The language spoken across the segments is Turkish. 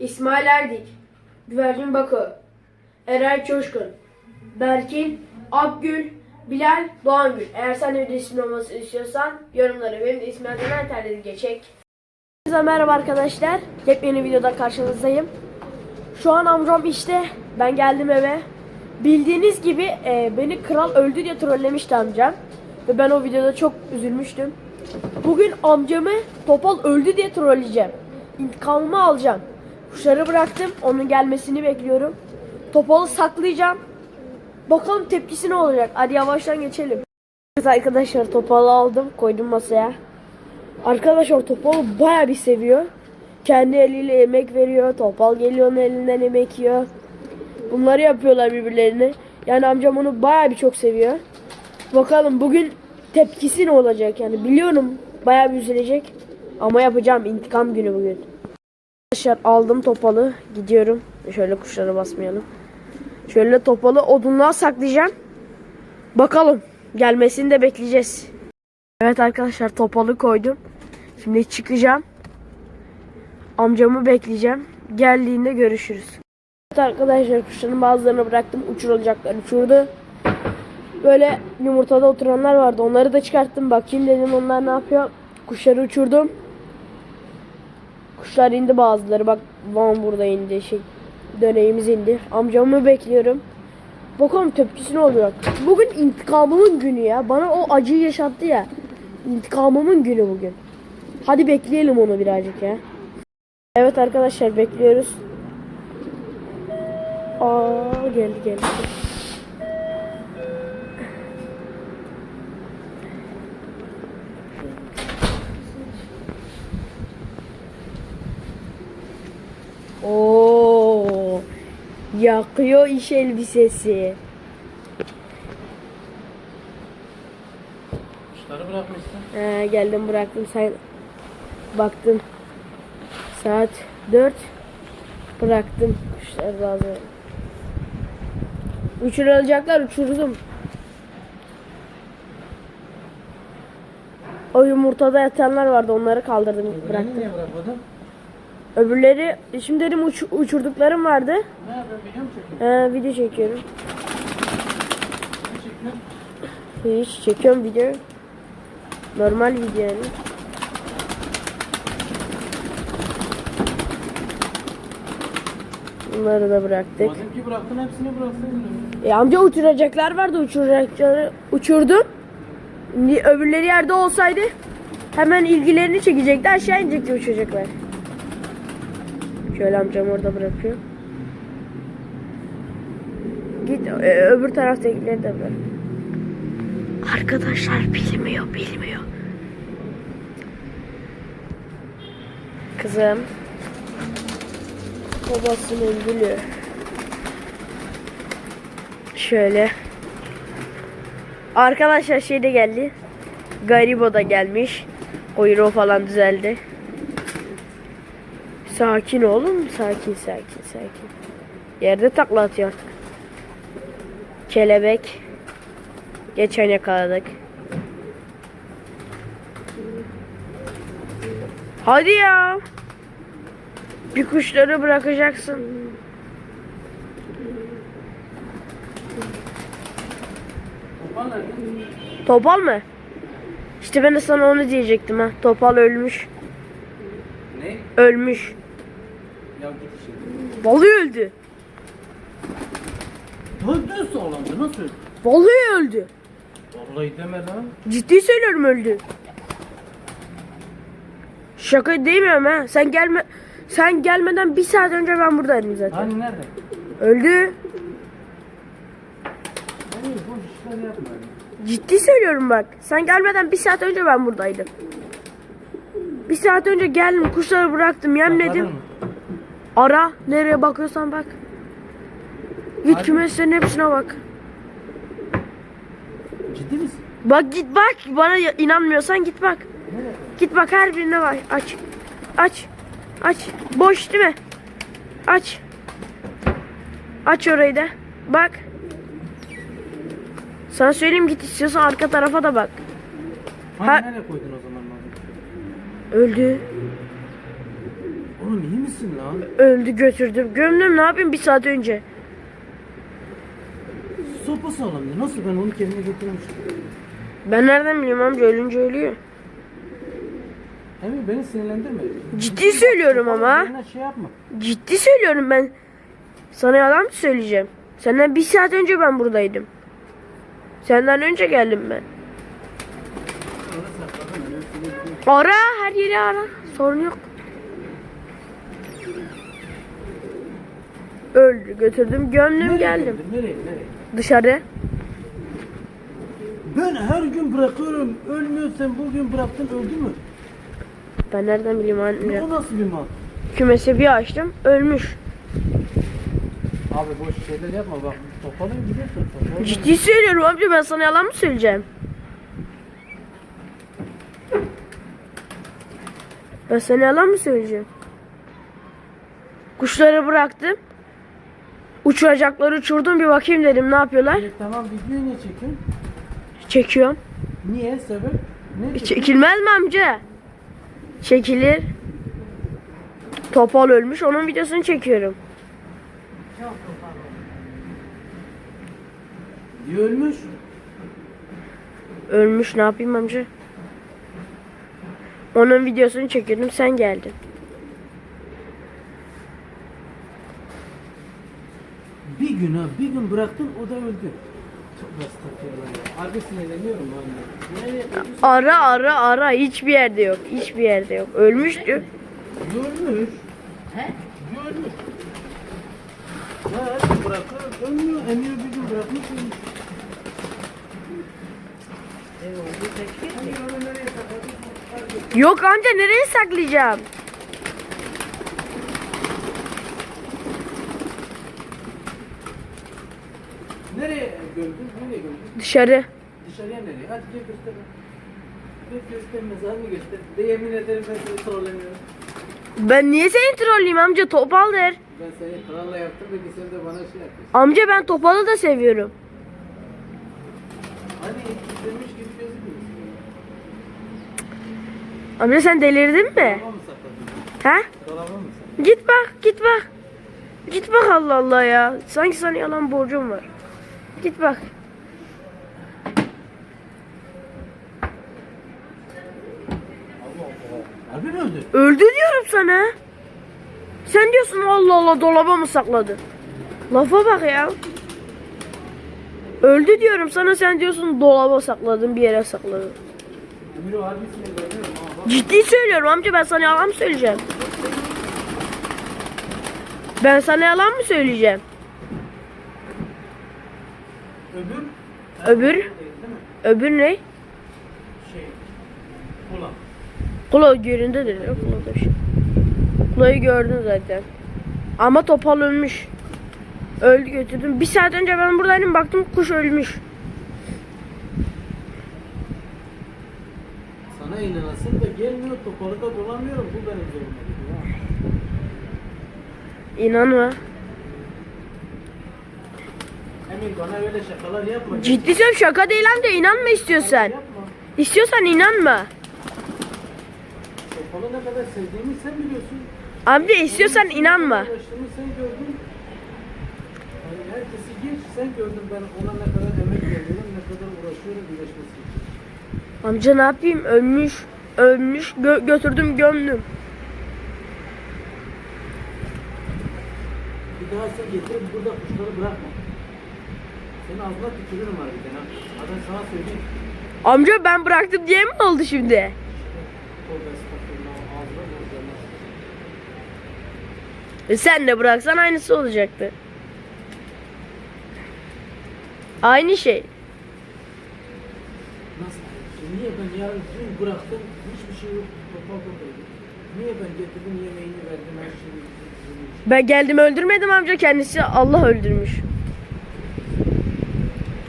İsmail Erdik, Güvercin Bakı, Eray Coşkun, Berkin, Akgül, Bilal, Doğangül. Eğer sen de bir olması istiyorsan yorumları benim de ismim terledi geçecek. Herkese merhaba arkadaşlar. Yepyeni videoda karşınızdayım. Şu an amcam işte. Ben geldim eve. Bildiğiniz gibi e, beni kral öldü diye trollemişti amcam. Ve ben o videoda çok üzülmüştüm. Bugün amcamı Topal öldü diye trolleyeceğim. İntikamımı alacağım. Kuşları bıraktım. Onun gelmesini bekliyorum. Topal'ı saklayacağım. Bakalım tepkisi ne olacak. Hadi yavaştan geçelim. Evet arkadaşlar Topal'ı aldım. Koydum masaya. Arkadaşlar Topal'ı baya bir seviyor. Kendi eliyle yemek veriyor. Topal geliyor onun elinden yemek yiyor. Bunları yapıyorlar birbirlerine. Yani amcam onu baya bir çok seviyor. Bakalım bugün tepkisi ne olacak yani biliyorum baya bir üzülecek. Ama yapacağım intikam günü bugün. Arkadaşlar aldım topalı gidiyorum. Şöyle kuşlara basmayalım. Şöyle topalı odunluğa saklayacağım. Bakalım gelmesini de bekleyeceğiz. Evet arkadaşlar topalı koydum. Şimdi çıkacağım. Amcamı bekleyeceğim. Geldiğinde görüşürüz. Evet arkadaşlar kuşların bazılarını bıraktım. Uçurulacaklar uçurdu. Böyle yumurtada oturanlar vardı. Onları da çıkarttım. Bakayım dedim onlar ne yapıyor. Kuşları uçurdum. Kuşlar indi bazıları. Bak Van burada indi. Şey, döneğimiz indi. Amcamı bekliyorum. Bakalım tepkisi ne olacak. Bugün intikamımın günü ya. Bana o acıyı yaşattı ya. İntikamımın günü bugün. Hadi bekleyelim onu birazcık ya. Evet arkadaşlar bekliyoruz. Aa geldi geldi. Yakıyor iş elbisesi. Kuşları bırakmışsın. He, geldim bıraktım sen baktım. Saat 4 bıraktım kuşlar bazı. Uçurulacaklar uçurdum. O yumurtada yatanlar vardı onları kaldırdım bıraktım. Niye bırakmadın? Öbürleri şimdi dedim uç, uçurduklarım vardı. Ne yapıyorsun? Video mu çekiyorsun? He, video çekiyorum. Ne çekiyorsun? Hiç çekiyorum video. Normal video yani. Bunları da bıraktık. Madem ki bıraktın hepsini bıraksaydın. E amca uçuracaklar vardı uçuracakları uçurdum. Öbürleri yerde olsaydı hemen ilgilerini çekecekti aşağı inecekti uçacaklar. Şöyle amcam orada bırakıyor. Git e, öbür taraftakileri de bırak. Arkadaşlar bilmiyor bilmiyor. Kızım. Babasının gülü. Şöyle. Arkadaşlar şey de geldi. Garibo da gelmiş. Kuyruğu falan düzeldi. Sakin oğlum. Sakin sakin sakin. Yerde takla atıyor artık. Kelebek. Geçen yakaladık. Hadi ya. Bir kuşları bırakacaksın. Topal mı? İşte ben de sana onu diyecektim ha. Topal ölmüş. Ne? Ölmüş. Ya git. Vallahi öldü. Öldün sağlamdı nasıl öldü? Vallahi öldü. Vallahi deme lan. Ciddi söylüyorum öldü. Şaka demiyorum ha. Sen gelme sen gelmeden bir saat önce ben buradaydım zaten. Hani nerede? Öldü. Hayır boş işler yapma. Ciddi söylüyorum bak. Sen gelmeden bir saat önce ben buradaydım. Bir saat önce geldim kuşları bıraktım yemledim. Sakladın mı? Ara nereye bakıyorsan bak. Git Hadi. kümeslerin hepsine bak. Ciddi misin? Bak git bak. Bana inanmıyorsan git bak. Nerede? Git bak her birine bak. Aç. Aç. Aç. Boş değil mi? Aç. Aç orayı da. Bak. Sana söyleyeyim git istiyorsan arka tarafa da bak. Hani Ha- nereye koydun o zaman? Öldü. Oğlum iyi misin lan? Öldü götürdüm. Gömdüm ne yapayım bir saat önce. Sopa sağlamdı. Nasıl ben onu kendime getirmiştim? Ben nereden bileyim amca ölünce ölüyor. Emir beni sinirlendirme. Ciddi söylüyorum ama. Şey yapma. Ciddi söylüyorum ben. Sana yalan mı söyleyeceğim? Senden bir saat önce ben buradaydım. Senden önce geldim ben. Ara her yeri ara. Sorun yok. Öldü götürdüm gömdüm Nereye geldim. gönderdin? Nereye? Nereye? Dışarı. Ben her gün bırakıyorum. Ölmüyor sen bugün bıraktın öldü mü? Ben nereden bileyim anne. Bu nasıl bir mal? Kümesi bir açtım ölmüş. Abi boş şeyler yapma bak. Topalayın gidiyorsun. Ciddi söylüyorum amca ben sana yalan mı söyleyeceğim? Ben sana yalan mı söyleyeceğim? Kuşları bıraktım. Uçuracakları uçurdum bir bakayım dedim ne yapıyorlar? E, tamam videoyu niye çekiyorsun? Çekiyorum. Niye? Sebep? Ne? E, Çekilmez mi amca? Çekilir. Topal ölmüş onun videosunu çekiyorum. Diye ölmüş. Ölmüş ne yapayım amca? Onun videosunu çekiyordum sen geldin. Bir gün ha bir gün bıraktın o da öldü. Çok estağfurullah ya. Harbi sinirleniyorum anne. Nereye ölmüş? Ara ara ara hiçbir yerde yok. Hiçbir yerde yok. Ölmüştü. Ölmüş. He? Ölmüş. Ya her gün bırakıyor ölmüyor. Emir bir gün bırakmış ölmüş. Hani? Yok amca nereye saklayacağım? Nereye gördün? Nereye gördün? Dışarı. Dışarıya nereye? Hadi gel göster. Gel göster mezarını göster. De yemin ederim ben seni trollemiyorum. Ben niye seni trolleyim amca topal der. Ben seni kralla yaptım peki sen de bana şey yapıyorsun. Amca ben topalı da seviyorum. Hani izlemiş gibi gözükmüyorsun. Amca sen delirdin mi? Dolaba mı sakladın? Ha? Dolaba mı sakladın? Git bak git bak. Git bak Allah Allah ya. Sanki sana yalan borcum var. Git bak. Harbi mi öldü? Öldü diyorum sana. Sen diyorsun Allah Allah dolaba mı sakladı? Lafa bak ya. Öldü diyorum sana sen diyorsun dolaba sakladın bir yere sakladın. Ciddi söylüyorum amca ben sana yalan mı söyleyeceğim? Ben sana yalan mı söyleyeceğim? Öbür? Öbür? Öbür ne? Şey. Kula göründedir ya kulada bir şey. Kulayı gördün zaten. Ama topal ölmüş. Öldü götürdüm. Bir saat önce ben buradaydım baktım kuş ölmüş. Sana inanasın da gelmiyor topalı da bulamıyorum. Bu benim zoruma gidiyor. İnanma. Emir bana öyle şakalar yapma. Ciddi söylüyorum şaka değil amca inanma istiyorsan. Yapma. İstiyorsan inanma. Topalı ne kadar sevdiğimi sen biliyorsun. Amca istiyorsan inanma. Uğraştığımı sen gördün. Yani herkesi geç sen gördün ben ona ne kadar emek veriyorum, ne kadar uğraşıyorum iyileşmesi için. Amca ne yapayım ölmüş. Ölmüş gö- götürdüm gömdüm. Bir daha sen getirip burada kuşları bırakma. Senin ağzına tükürürüm harbiden ha. Ben sana söyleyeyim. Amca ben bıraktım diye mi oldu şimdi? Tövbe estağfurullah ağzına bozulmaz. E sen de bıraksan aynısı olacaktı. Aynı şey. Nasıl? Şimdi niye ben yarın dün bıraktım hiçbir şey yok. Topal buradaydı. Niye ben getirdim yemeğini verdim her şeyi. Ben geldim öldürmedim amca kendisi Allah öldürmüş.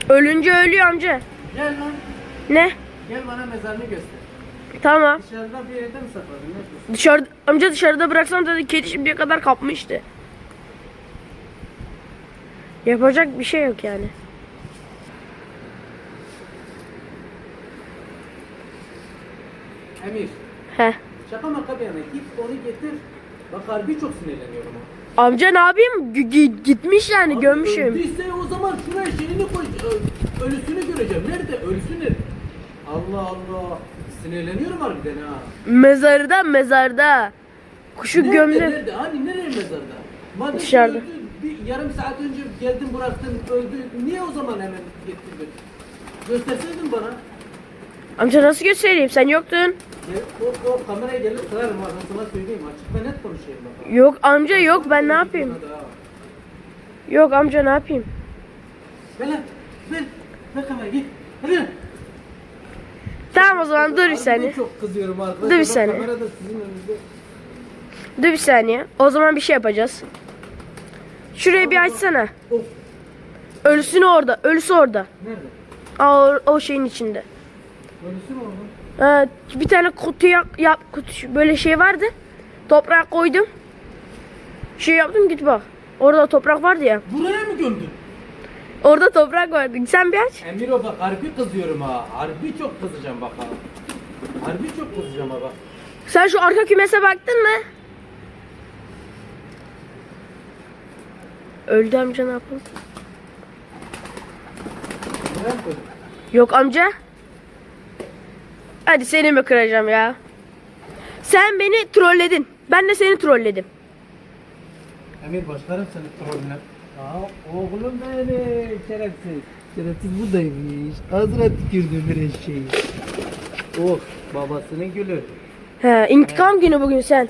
Ölünce ölüyor amca. Gel lan. Ne? Gel bana mezarını göster. Tamam. Dışarıda bir yerde mi sakladın? Ne yapıyorsun? Dışarı amca dışarıda bıraksam dedi kedi şimdiye kadar kapmıştı. Yapacak bir şey yok yani. Emir. He. Şaka maka bir yana git onu getir. Bak harbi çok sinirleniyorum. Ha. Amca ne yapayım? G- g- gitmiş yani Abi gömmüşüm. Öldüyse o zaman şuraya şeyini koy. Ölüsünü göreceğim. Nerede? Ölüsü nerede? Allah Allah. Sinirleniyorum harbiden ha. Mezarda mezarda. Kuşu Nerede, gömdüm. Nerede? Hani nereye mezarda? Madem Dışarıda. öldü, bir yarım saat önce geldin bıraktın öldü. Niye o zaman hemen getirdin? Gösterseydin bana. Amca nasıl göstereyim? Sen yoktun. O, o kameraya gelip kırarım ha ben sana söyleyeyim açık ve net konuşayım bak. Yok amca yok ben ne yapayım? Yok amca ne yapayım? Ver lan ver. Ver kamerayı git. Hadi. Tamam o zaman dur bir saniye. Çok kızıyorum arkadaşlar. Dur bir saniye. Kamera da sizin önünüzde. Dur bir saniye. O zaman bir şey yapacağız. Şurayı bir açsana. Of. Ölüsünü orada. Ölüsü orada. Nerede? Aa, o, o şeyin içinde. Ölüsü mü orada? Ee, bir tane kutuya yap kutu böyle şey vardı. Toprak koydum. Şey yaptım git bak. Orada toprak vardı ya. Buraya mı gömdün? Orada toprak vardı. Sen bir aç. Emiro bak harbi kızıyorum ha. Harbi çok kızacağım bak ha. Harbi çok kızacağım ha bak. Sen şu arka kümese baktın mı? Öldü amca ne yapalım? Yok amca. Hadi seni mi kıracağım ya? Sen beni trolledin. Ben de seni trolledim. Emir başlarım seni trolüne. Aa oğlum benim şerefsiz. Şerefsiz buradaymış. Ağzına tükürdüm bir eşeği. Oh babasının gülü. He, intikam günü bugün sen.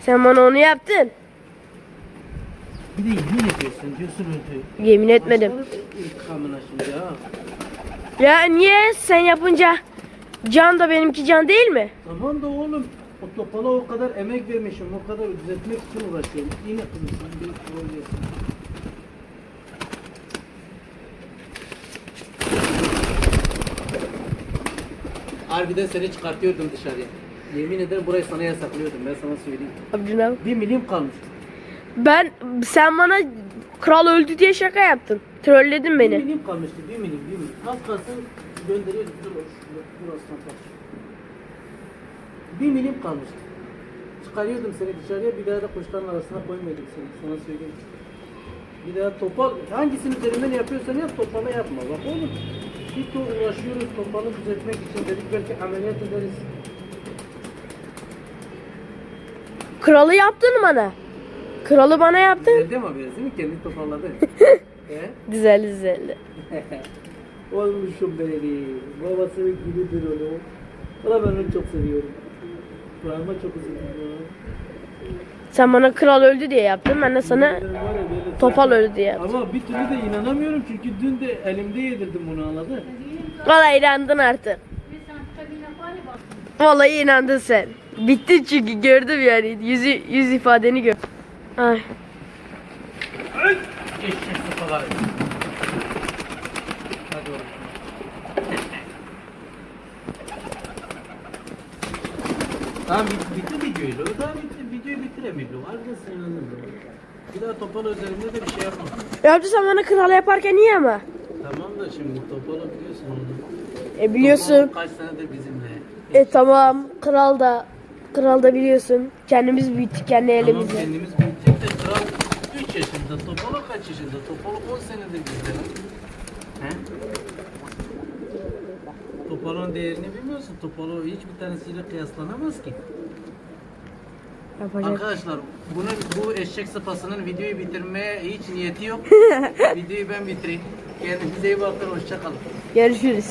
Sen bana onu yaptın. Bir de yemin ediyorsun diyorsun öldü. Yemin etmedim. Başlarım intikamına şimdi ha. Ya niye sen yapınca can da benimki can değil mi? Tamam da oğlum o topala o kadar emek vermişim, o kadar düzeltmek için uğraşıyorum. Yine kızım bir rol yesin. Harbiden seni çıkartıyordum dışarıya. Yemin ederim burayı sana yasaklıyordum ben sana söyleyeyim. Yap- Bir milim kalmış. Ben sen bana kral öldü diye şaka yaptın. Trolledin Bir beni. milim kalmıştı, bir milim, bir milim. Az kalsın gönderiyordum. Dur, aslan parça. Bir milim kalmıştı. Çıkarıyordum seni dışarıya, bir daha da kuşların arasına koymuyordum seni. Sana söyleyeyim. Bir daha topal, hangisini üzerinden yapıyorsan yap, topala yapma. Bak oğlum, bir ton uğraşıyoruz topalı düzeltmek için dedik belki ameliyat ederiz. Kralı yaptın bana. Kralı bana yaptın. Mi haberiniz değil mi? Kendi toparladı. Güzel güzel. Olmuşum benim. Babasının gibidir oğlum. Valla ben onu çok seviyorum. Kur'an'ıma çok üzüldüm Sen bana kral öldü diye yaptın. Ben de sana topal öldü diye yaptım. Ama bir türlü de inanamıyorum çünkü dün de elimde yedirdim bunu anladın? Vallahi inandın artık. Vallahi inandın sen. Bitti çünkü gördüm yani. Yüzü, yüz ifadeni gör. Ay. Eşek sıfaları. Hadi oğlum. Tamam bitti, bitti videoydu. Tamam bitti. Videoyu bitiremiyorum. Harbiden sinirlendim. Bir daha topal üzerinde de bir şey yapmam. Yaptı sen bana kral yaparken iyi ama. Tamam da şimdi topalı biliyorsun onu. E biliyorsun. Topal kaç senedir bizimle. E tamam. Kral da kral da biliyorsun. Kendimiz büyüttük kendi Tamam elimizle. kendimiz de kral 3 yaşında, Topalo kaç yaşında? Topalo 10 senedir bizde lan. He? Topalo'nun değerini bilmiyorsun. Topalo hiçbir tanesiyle kıyaslanamaz ki. Yapacak. Arkadaşlar bunun bu eşek sıpasının videoyu bitirmeye hiç niyeti yok. videoyu ben bitireyim. Kendinize iyi bakın. Hoşça kalın. Görüşürüz.